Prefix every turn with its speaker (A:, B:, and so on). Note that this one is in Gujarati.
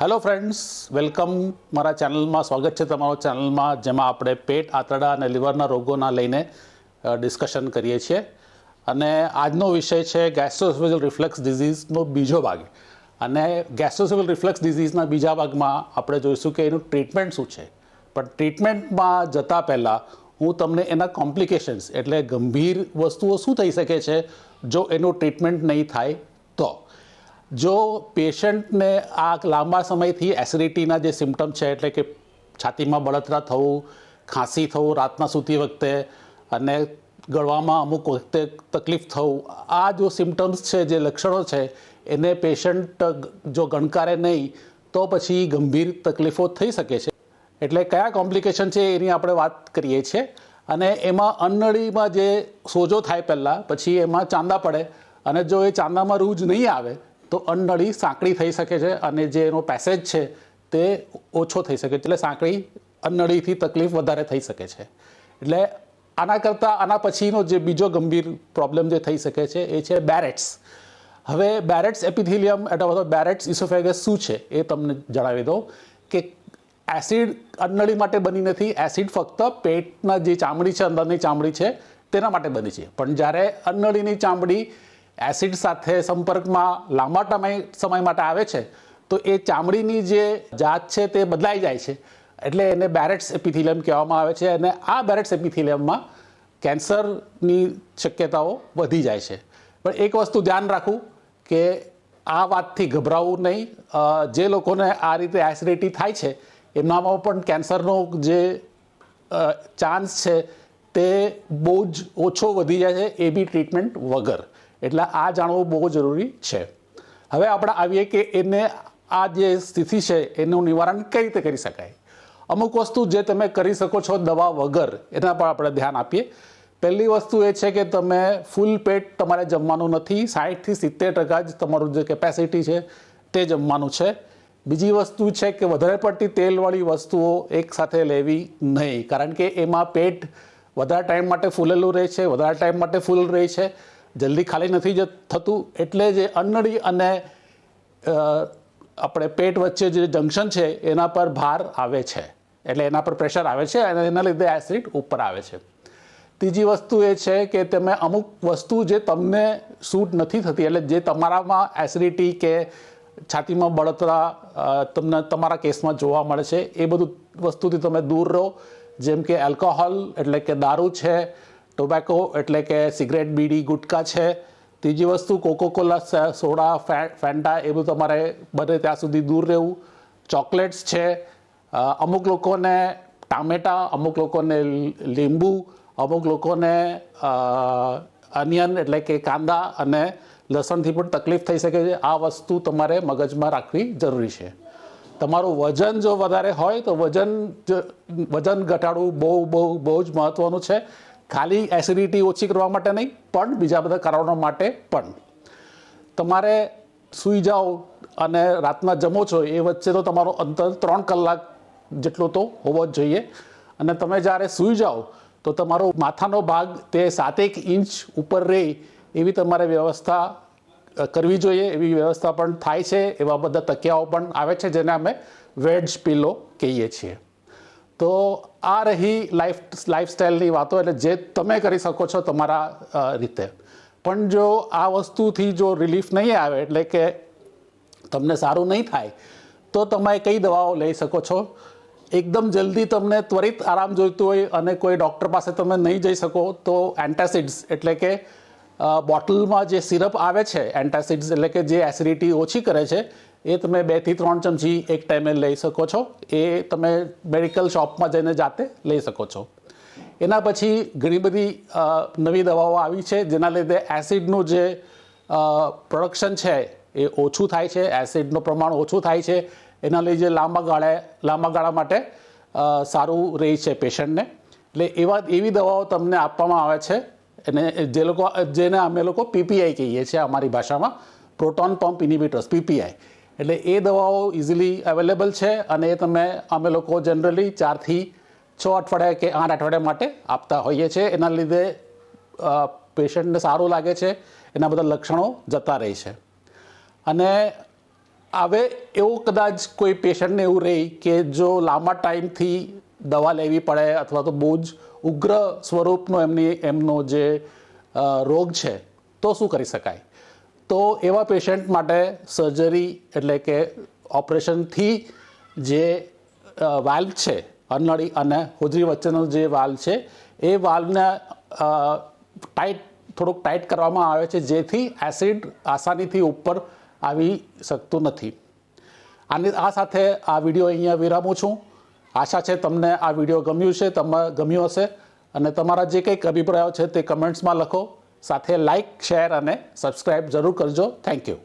A: હેલો ફ્રેન્ડ્સ વેલકમ મારા ચેનલમાં સ્વાગત છે તમારો ચેનલમાં જેમાં આપણે પેટ, આંતરડા અને લીવરના રોગોના લઈને ડિસ્કશન કરીએ છીએ. અને આજનો વિષય છે ગેસ્ટ્રોસોફેજલ રિફ્લેક્સ ડિઝીઝનો બીજો ભાગ. અને ગેસ્ટ્રોસોફેજલ રિફ્લેક્સ ડિઝીઝના બીજા ભાગમાં આપણે જોઈશું કે એનું ટ્રીટમેન્ટ શું છે. પણ ટ્રીટમેન્ટમાં જતાં પહેલાં હું તમને એના કોમ્પ્લિકેશન્સ એટલે ગંભીર વસ્તુઓ શું થઈ શકે છે, જો એનું ટ્રીટમેન્ટ નહીં થાય જો પેશન્ટને આ લાંબા સમયથી એસિડિટીના જે સિમ્ટમ છે, એટલે કે છાતીમાં બળતરા થવું, ખાંસી થવું, રાતના સૂતી વખતે અને ગળવામાં અમુક વખતે તકલીફ થવું, આ જો સિમ્ટમ્સ છે, જે લક્ષણો છે, એને પેશન્ટ જો ગણકારે નહીં, તો પછી ગંભીર તકલીફો થઈ શકે છે. એટલે કયા કોમ્પ્લિકેશન છે, એની આપણે વાત કરીએ છીએ. અને એમાં અન્નળીમાં જે સોજો થાય પહેલાં, પછી એમાં ચાંદા પડે. અને જો એ ચાંદામાં રૂજ નહીં આવે તો અન્નળી સાંકડી થઈ શકે છે અને જે એનો પેસેજ છે તે ઓછો થઈ શકે છે. એટલે સાંકડી અન્નળીથી તકલીફ વધારે થઈ શકે છે. એટલે આના કરતાં આના પછીનો જે બીજો ગંભીર પ્રોબ્લેમ જે થઈ શકે છે એ છે બેરેટ્સ હવે બેરેટ્સ એપિથિલિયમ એટલે બેરેટ્સ ઇસોફેગસ શું છે? એ તમને જણાવી દઉં કે એસિડ અન્નળી માટે બની નથી. એસિડ ફક્ત પેટના જે ચામડી છે, અંદરની ચામડી છે, તેના માટે બની છે. પણ જ્યારે અન્નળીની ચામડી એસિડ સાથે સંપર્કમાં લાંબા સમય સમય માટે આવે છે, તો એ ચામડીની જે જાત છે તે બદલાઈ જાય છે. એટલે એને બેરેટ્સ એપિથિલિયમ કહેવામાં આવે છે અને આ બેરેટ્સ એપિથિલિયમમાં કેન્સરની શક્યતાઓ વધી જાય છે. પણ એક વસ્તુ ધ્યાન રાખવું કે આ વાતથી ગભરાવું નહીં. જે લોકોને આ રીતે એસિડિટી થાય છે એમનામાં પણ કેન્સરનો જે ચાન્સ છે તે બહુ જ ઓછો વધી જાય છે એ બી ટ્રીટમેન્ટ વગર. એટલે આ જાણવું બહુ જરૂરી છે. હવે આપણે આવીએ કે એને આ જે સ્થિતિ છે, એનું નિવારણ કઈ રીતે કરી શકાય? અમુક વસ્તુ જે તમે કરી શકો છો દવા વગર, એના પર આપણે ધ્યાન આપીએ. પહેલી વસ્તુ એ છે કે તમે ફૂલ પેટ તમારે જમવાનું નથી સાઠથી સિત્તેર ટકા જ તમારું જે કેપેસિટી છે, તે જમવાનું છે. બીજી વસ્તુ છે કે વધારે પડતી તેલવાળી વસ્તુઓ એકસાથે લેવી નહીં, કારણ કે એમાં પેટ વધારે ટાઈમ માટે ફૂલેલું રહે છે, વધારે ટાઈમ માટે ફૂલ રહે છે. જલ્દી ખાલી નથી જ થતું, એટલે જે અન્નળી અને આપણે પેટ વચ્ચે જે જંકશન છે, એના પર ભાર આવે છે. એટલે એના પર પ્રેશર આવે છે અને એના લીધે એસિડ ઉપર આવે છે. ત્રીજી વસ્તુ એ છે કે તમે અમુક વસ્તુ જે તમને સૂટ નથી થતી, એટલે જે તમારામાં એસિડિટી કે છાતીમાં બળતરા તમને તમારા કેસમાં જોવા મળે છે, એ બધું વસ્તુથી તમે દૂર રહો. જેમ કે એલ્કોહોલ એટલે કે દારૂ છે ટોબેકો એટલે કે સિગરેટ બીડી, ગુટકા છે. ત્રીજી વસ્તુ કોકોકોલા સોડા ફેન્ટા એ બધું તમારે બને ત્યાં સુધી દૂર રહેવું. ચોકલેટ્સ છે. અમુક લોકોને ટામેટા, અમુક લોકોને લીંબુ, અમુક લોકોને અનિયન એટલે કે કાંદા અને લસણથી પણ તકલીફ થઈ શકે છે. આ વસ્તુ તમારે મગજમાં રાખવી જરૂરી છે. તમારું વજન જો વધારે હોય તો વજન વજન ઘટાડવું બહુ બહુ બહુ જ મહત્ત્વનું છે. ખાલી એસિડિટી ઓછી કરવા માટે નહીં, પણ બીજા બધા કારણો માટે પણ. તમારે સૂઈ જાઓ અને રાતના જમો છો, એ વચ્ચે તો તમારો અંતર ત્રણ કલાક જેટલો તો હોવો જ જોઈએ. અને તમે જ્યારે સૂઈ જાઓ, તો તમારો માથાનો ભાગ તે સાતેક ઇંચ ઉપર રહે એવી તમારે વ્યવસ્થા કરવી જોઈએ. એવી વ્યવસ્થા પણ થાય છે, એવા બધા તકિયાઓ પણ આવે છે, જેને અમે વેજ પિલો કહીએ છીએ. તો આ રહી લાઈફ લાઈફસ્ટાઈલની વાતો એટલે જે તમે કરી શકો છો તમારા રીતે. પણ જો આ વસ્તુથી જો રિલીફ નહીં આવે એટલે કે તમને સારું નહીં થાય, તો તમે કઈ દવાઓ લઈ શકો છો? એકદમ જલ્દી તમને ત્વરિત આરામ જોઈતું હોય અને કોઈ ડૉક્ટર પાસે તમે નહીં જઈ શકો, તો એન્ટાસિડ્સ એટલે કે બોટલમાં જે સિરપ આવે છે એન્ટાસિડ્સ એટલે કે જે એસિડિટી ઓછી કરે છે એ તમે બેથી ત્રણ ચમચી એક ટાઈમે લઈ શકો છો. એ તમે મેડિકલ શોપમાં જઈને જાતે લઈ શકો છો. એના પછી ઘણી બધી નવી દવાઓ આવી છે, જેના લીધે એસિડનું જે પ્રોડક્શન છે એ ઓછું થાય છે એસિડનું પ્રમાણ ઓછું થાય છે. એના લીધે લાંબા ગાળે, લાંબા ગાળા માટે સારું રહે છે પેશન્ટને. એટલે એવા, એવી દવાઓ તમને આપવામાં આવે છે. અને જે લોકો, જેને અમે લોકો પીપીઆઈ કહીએ છીએ અમારી ભાષામાં, પ્રોટોન પંપ ઇનિબિટર્સ પીપીઆઈ એટલે એ દવાઓ ઇઝીલી અવેલેબલ છે અને એ તમે અમે લોકો જનરલી ચારથી છ અઠવાડિયા કે આઠ અઠવાડિયા માટે આપતા હોઈએ છીએ. એના લીધે પેશન્ટને સારું લાગે છે. એના બધા લક્ષણો જતા રહે છે. અને હવે એવું કદાચ કોઈ પેશન્ટને એવું રહે કે જો લાંબા ટાઈમથી દવા લેવી પડે અથવા તો બહુ જ ઉગ્ર સ્વરૂપનો એમની, એમનો જે રોગ છે, તો શું કરી શકાય? તો એવા પેશન્ટ માટે સર્જરી એટલે કે ઓપરેશનથી જે વાલ્વ છે અનળી અને હોજરી વચ્ચેનો જે વાલ્વ છે, એ વાલ્વને ટાઈટ થોડુંક ટાઈટ કરવામાં આવે છે, જેથી એસિડ આસાનીથી ઉપર આવી શકતું નથી. આની, આ સાથે આ વીડિયો અહીંયા વિરામું છું. આશા છે તમને આ વીડિયો ગમ્યું છે, તમે, ગમ્યું હશે. અને તમારા જે કંઈક અભિપ્રાયો છે તે કમેન્ટ્સમાં લખો. સાથે લાઇક શેર અને સબસ્ક્રાઈબ જરૂર કરજો. Thank you